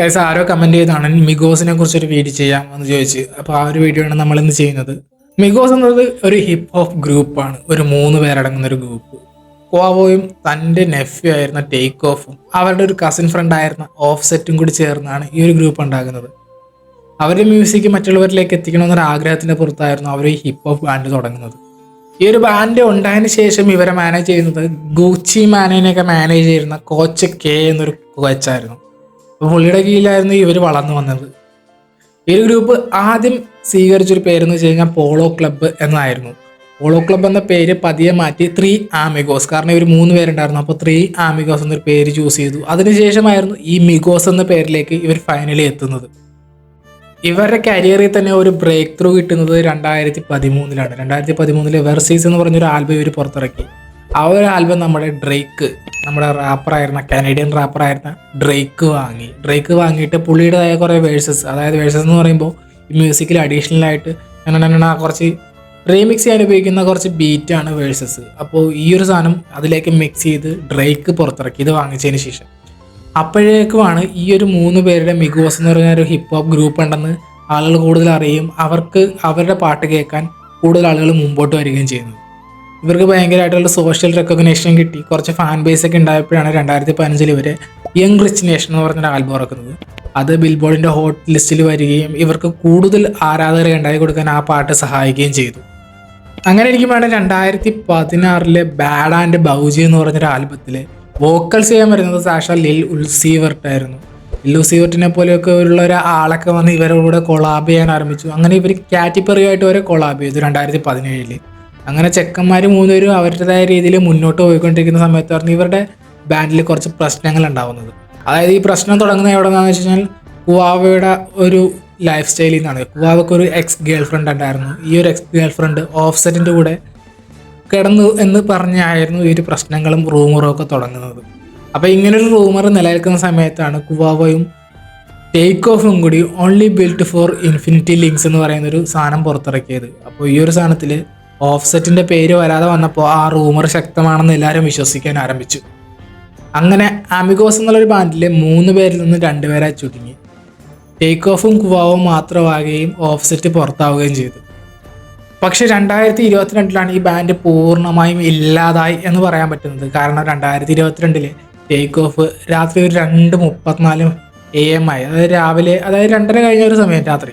Case ആരോ comment ചെയ്താണ് മിഗോസിനെ കുറിച്ച് ഒരു വീഡിയോ ചെയ്യാമെന്ന് ചോദിച്ച്. അപ്പോൾ ആ ഒരു വീഡിയോ ആണ് നമ്മൾ ഇന്ന് ചെയ്യുന്നത്. മിഗോസ് എന്നത് ഒരു ഹിപ്പ് ഹോപ്പ് ഗ്രൂപ്പാണ് ഒരു മൂന്ന് പേരടങ്ങുന്ന ഒരു ഗ്രൂപ്പ് കോവോയും തന്റെ നെഫ്യൂ ആയിരുന്ന ടേക്ക് ഓഫും അവരുടെ ഒരു കസിൻ ഫ്രണ്ട് ആയിരുന്ന ഓഫ് സെറ്റും കൂടി ചേർന്നാണ് ഈ ഒരു ഗ്രൂപ്പ് ഉണ്ടാകുന്നത്. അവരുടെ മ്യൂസിക് മറ്റുള്ളവരിലേക്ക് എത്തിക്കണമെന്നൊരു ആഗ്രഹത്തിന്റെ പുറത്തായിരുന്നു അവർ ഈ ഹിപ്പ് ഹോപ്പ് ബാൻഡ് തുടങ്ങുന്നത്. ഈ ഒരു ബാൻഡ് ഉണ്ടായതിനു ശേഷം ഇവരെ മാനേജ് ചെയ്യുന്നത് ഗൂച്ചി മാനേനെയൊക്കെ മാനേജ് ചെയ്യുന്ന കോച്ച് കെ എന്നൊരു കോച്ചായിരുന്നു പുള്ളിയുടെ കീഴിലായിരുന്നു ഇവർ വളർന്നു വന്നത്. ഈ ഗ്രൂപ്പ് ആദ്യം സ്വീകരിച്ചൊരു പേരെന്ന് വെച്ച് കഴിഞ്ഞാൽ പോളോ ക്ലബ്ബ് എന്നായിരുന്നു. പോളോ ക്ലബ്ബ് എന്ന പേര് പതിയെ മാറ്റി ത്രീ ആമിഗോസ്. കാരണം ഇവർ മൂന്ന് പേരുണ്ടായിരുന്നു. അപ്പോൾ ത്രീ ആമിഗോസ് എന്നൊരു പേര് ചൂസ് ചെയ്തു. അതിനുശേഷമായിരുന്നു ഈ മിഗോസ് എന്ന പേരിലേക്ക് ഇവർ ഫൈനലി എത്തുന്നത്. ഇവരുടെ കരിയറിൽ തന്നെ ഒരു ബ്രേക്ക് ത്രൂ കിട്ടുന്നത് രണ്ടായിരത്തി പതിമൂന്നിലാണ്. രണ്ടായിരത്തി പതിമൂന്നിലെ വെർസീസ് എന്ന് പറഞ്ഞൊരു ആൽബം ഇവർ പുറത്തിറക്കി. ആ ഒരു ആൽബം നമ്മുടെ ഡ്രേക്ക് നമ്മുടെ റാപ്പറായിരുന്ന കാനേഡിയൻ റാപ്പറായിരുന്ന ഡ്രേക്ക് വാങ്ങി. ഡ്രേക്ക് വാങ്ങിയിട്ട് പുള്ളിയുടേതായ കുറേ വേഴ്സസ് അതായത് വേഴ്സസ് എന്ന് പറയുമ്പോൾ ഈ മ്യൂസിക്കിൽ അഡീഷണൽ ആയിട്ട് അങ്ങനെ കുറച്ച് റീമിക്സ് ചെയ്യാൻ ഉപയോഗിക്കുന്ന കുറച്ച് ബീറ്റാണ് വേഴ്സസ് അപ്പോൾ ഈ ഒരു സാധനം അതിലേക്ക് മിക്സ് ചെയ്ത് ഡ്രേക്ക് പുറത്തിറക്കി. ഇത് വാങ്ങിച്ചതിന് ശേഷം. അപ്പോഴേക്കുമാണ് ഈ ഒരു മൂന്ന് പേരുടെ മിഗോസ് എന്ന് പറയുന്ന ഒരു ഹിപ്പ് ഹോപ്പ് ഗ്രൂപ്പ് ഉണ്ടെന്ന് ആളുകൾ കൂടുതൽ അറിയും അവർക്ക് അവരുടെ പാട്ട് കേൾക്കാൻ കൂടുതൽ ആളുകൾ മുമ്പോട്ട് വരികയും ചെയ്യുന്നത്. ഇവർക്ക് ഭയങ്കരമായിട്ടുള്ള സോഷ്യൽ റെക്കഗ്നേഷൻ കിട്ടി. കുറച്ച് ഫാൻ ബേസ് ഒക്കെ ഉണ്ടായപ്പോഴാണ് രണ്ടായിരത്തി പതിനഞ്ചിൽ ഇവർ യങ് റിച്ച് നേഷൻ എന്ന് പറഞ്ഞൊരു ആൽബം ഇറക്കുന്നത്. അത് ബിൽബോർഡിന്റെ ഹോട്ട് ലിസ്റ്റിൽ വരികയും ഇവർക്ക് കൂടുതൽ ആരാധകരെ ഉണ്ടാക്കി കൊടുക്കാൻ ആ പാട്ട് സഹായിക്കുകയും ചെയ്തു. അങ്ങനെ ഇരിക്കുമ്പോഴാണ് രണ്ടായിരത്തി പതിനാറിലെ ബാഡ് ആൻഡ് ബൗജി എന്ന് പറഞ്ഞൊരു ആൽബത്തിൽ വോക്കൽസ് ചെയ്യാൻ വരുന്നത് സാക്ഷ ലിൽ ഉൽസീവർട്ട് ആയിരുന്നു. ലിൽ ഉൽസീവർട്ടിനെ പോലെയൊക്കെ ഉള്ള ഒരു ആളൊക്കെ വന്ന് ഇവരുടെ കൂടെ കൊളാബ് ചെയ്യാൻ ആരംഭിച്ചു. അങ്ങനെ ഇവർ കാറ്റിപ്പറിയുമായിട്ട് വരെ കൊളാബ് ചെയ്തു രണ്ടായിരത്തി പതിനേഴിൽ. അങ്ങനെ ചെക്കന്മാർ മൂന്നുപേരും അവരുടേതായ രീതിയിൽ മുന്നോട്ട് പോയിക്കൊണ്ടിരിക്കുന്ന സമയത്തായിരുന്നു ഇവരുടെ ബാൻഡിൽ കുറച്ച് പ്രശ്നങ്ങൾ ഉണ്ടാവുന്നത്. അതായത് ഈ പ്രശ്നം തുടങ്ങുന്നത് എവിടെ നിന്നാന്ന് വെച്ച് കഴിഞ്ഞാൽ കുവാവയുടെ ഒരു ലൈഫ് സ്റ്റൈലിൽ നിന്നാണ് കുവാവയ്ക്ക് ഒരു എക്സ് ഗേൾ ഫ്രണ്ട് ഉണ്ടായിരുന്നു. ഈ ഒരു എക്സ് ഗേൾ ഫ്രണ്ട് ഓഫ്സെറ്റിന്റെ കൂടെ കിടന്നു എന്ന് പറഞ്ഞായിരുന്നു ഈ ഒരു പ്രശ്നങ്ങളും റൂമറും ഒക്കെ തുടങ്ങുന്നത്. അപ്പോൾ ഇങ്ങനൊരു റൂമർ നിലനിൽക്കുന്ന സമയത്താണ് കുവാവയും ടേക്ക് ഓഫും കൂടി only built for infinity links എന്ന് പറയുന്ന ഒരു സാധനം പുറത്തിറക്കിയത്. അപ്പോൾ ഈ ഒരു സാധനത്തിൽ ഓഫ് സെറ്റിന്റെ പേര് വരാതെ വന്നപ്പോൾ ആ റൂമർ ശക്തമാണെന്ന് എല്ലാവരും വിശ്വസിക്കാൻ ആരംഭിച്ചു. അങ്ങനെ അമിഗോസ് എന്നുള്ളൊരു ബാൻഡിൽ മൂന്ന് പേരിൽ നിന്ന് രണ്ടുപേരായി ചുരുങ്ങി. ടേക്ക് ഓഫും കുവാവും മാത്രമാകുകയും ഓഫ് സെറ്റ് പുറത്താവുകയും ചെയ്തു. പക്ഷേ രണ്ടായിരത്തി ഇരുപത്തിരണ്ടിലാണ് ഈ ബാൻഡ് പൂർണമായും ഇല്ലാതായി എന്ന് പറയാൻ പറ്റുന്നത്. കാരണം രണ്ടായിരത്തി ഇരുപത്തിരണ്ടിൽ ടേക്ക് ഓഫ് രാത്രി ഒരു രണ്ട് മുപ്പത്തിനാലും എ എം ആയി. അതായത് രാവിലെ അതായത് രണ്ടര കഴിഞ്ഞ ഒരു സമയം രാത്രി.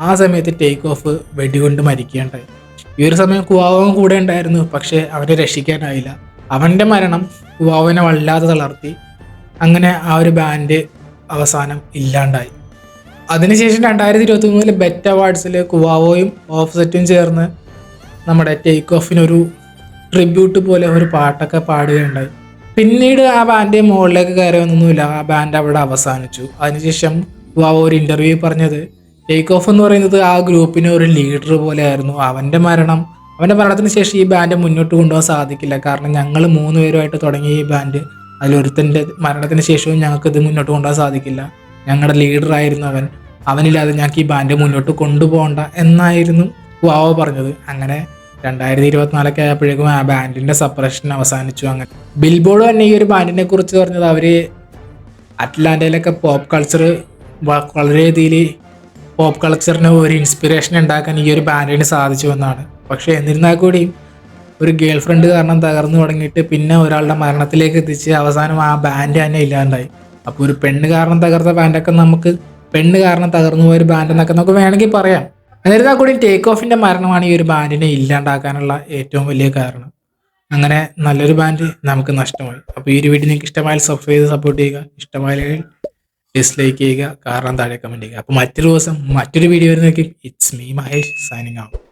ആ സമയത്ത് ടേക്ക് ഓഫ് വെടികൊണ്ട് മരിക്കുകയുണ്ടായി. ഈ ഒരു സമയം കുവാവൻ കൂടെ ഉണ്ടായിരുന്നു പക്ഷേ അവനെ രക്ഷിക്കാനായില്ല. അവന്റെ മരണം കുവാവനെ വല്ലാതെ തളർത്തി. അങ്ങനെ ആ ഒരു ബാൻഡ് അവസാനം ഇല്ലാണ്ടായി. അതിനുശേഷം രണ്ടായിരത്തി ഇരുപത്തി മൂന്നിൽ ബെറ്റ് അവാർഡ്സിൽ കുവാവോയും ഓഫ്സെറ്റും ചേർന്ന് നമ്മുടെ ടേക്ക് ഓഫിനൊരു ട്രിബ്യൂട്ട് പോലെ ഒരു പാട്ടൊക്കെ പാടുകയുണ്ടായി. പിന്നീട് ആ ബാൻഡ് മുകളിലേക്ക് കയറി വന്നൊന്നുമില്ല. ആ ബാൻഡ് അവിടെ അവസാനിച്ചു. അതിനുശേഷം കുവാവോ ഒരു ഇന്റർവ്യൂ പറഞ്ഞത് ടേക്ക് ഓഫ് എന്ന് പറയുന്നത് ആ ഗ്രൂപ്പിന് ഒരു ലീഡർ പോലെയായിരുന്നു അവന്റെ മരണം അവന്റെ മരണത്തിന് ശേഷം ഈ ബാൻഡ് മുന്നോട്ട് കൊണ്ടുപോകാൻ സാധിക്കില്ല. കാരണം ഞങ്ങൾ മൂന്ന് പേരുമായിട്ട് തുടങ്ങിയ ഈ ബാൻഡ് അതിലൊരുത്തന്റെ മരണത്തിന് ശേഷവും ഞങ്ങൾക്ക് ഇത് മുന്നോട്ട് കൊണ്ടുപോകാൻ സാധിക്കില്ല. ഞങ്ങളുടെ ലീഡറായിരുന്നു അവൻ. അവനില്ലാതെ ഞങ്ങൾക്ക് ഈ ബാൻഡ് മുന്നോട്ട് കൊണ്ടുപോകണ്ട എന്നായിരുന്നു വാവ പറഞ്ഞത്. അങ്ങനെ രണ്ടായിരത്തി ഇരുപത്തിനാലൊക്കെ ആയപ്പോഴേക്കും ആ ബാൻഡിന്റെ സപ്രഷൻ അവസാനിച്ചു. അങ്ങനെ ബിൽബോർഡ് തന്നെ ഈ ഒരു ബാൻഡിനെ കുറിച്ച് പറഞ്ഞത് അവർ അറ്റ്ലാന്റയിലൊക്കെ പോപ്പ് കൾച്ചർ വളരെ രീതിയിൽ പോപ്പ് കൾച്ചറിന് ഒരു ഇൻസ്പിറേഷൻ ഉണ്ടാക്കാൻ ഈ ഒരു ബാൻഡിന് സാധിച്ചു എന്നാണ്. പക്ഷേ എന്നിരുന്നാൽ കൂടിയും ഒരു ഗേൾ ഫ്രണ്ട് കാരണം തകർന്നു തുടങ്ങിയിട്ട് പിന്നെ ഒരാളുടെ മരണത്തിലേക്ക് എത്തിച്ച് അവസാനം ആ ബാൻഡ് തന്നെ ഇല്ലാണ്ടായി. അപ്പോൾ ഒരു പെണ്ണ് കാരണം തകർത്ത ബാൻഡൊക്കെ നമുക്ക് പെണ്ണ് കാരണം തകർന്നു പോയ ഒരു ബാൻഡ് എന്നൊക്കെ നമുക്ക് വേണമെങ്കിൽ പറയാം. എന്നിരുന്നാൽ കൂടി ടേക്ക് ഓഫിന്റെ മരണമാണ് ഈ ഒരു ബാൻഡിനെ ഇല്ലാണ്ടാക്കാനുള്ള ഏറ്റവും വലിയ കാരണം. അങ്ങനെ നല്ലൊരു ബാൻഡ് നമുക്ക് നഷ്ടമായി. അപ്പോൾ ഈ ഒരു വീഡിയോ നിങ്ങൾക്ക് ഇഷ്ടമായാൽ സബ്സ്ക്രൈബ് ചെയ്ത് സപ്പോർട്ട് ചെയ്യുക. ഇഷ്ടമായാൽ ഡിസ്ലൈക്ക് ചെയ്യുക കാരണം താഴെ കമന്റ് ചെയ്യുക. അപ്പോൾ മറ്റൊരു ദിവസം മറ്റൊരു വീഡിയോ വരുന്നേക്കും ഇറ്റ്സ് മീ മഹേഷ് സൈനിങ് ആവും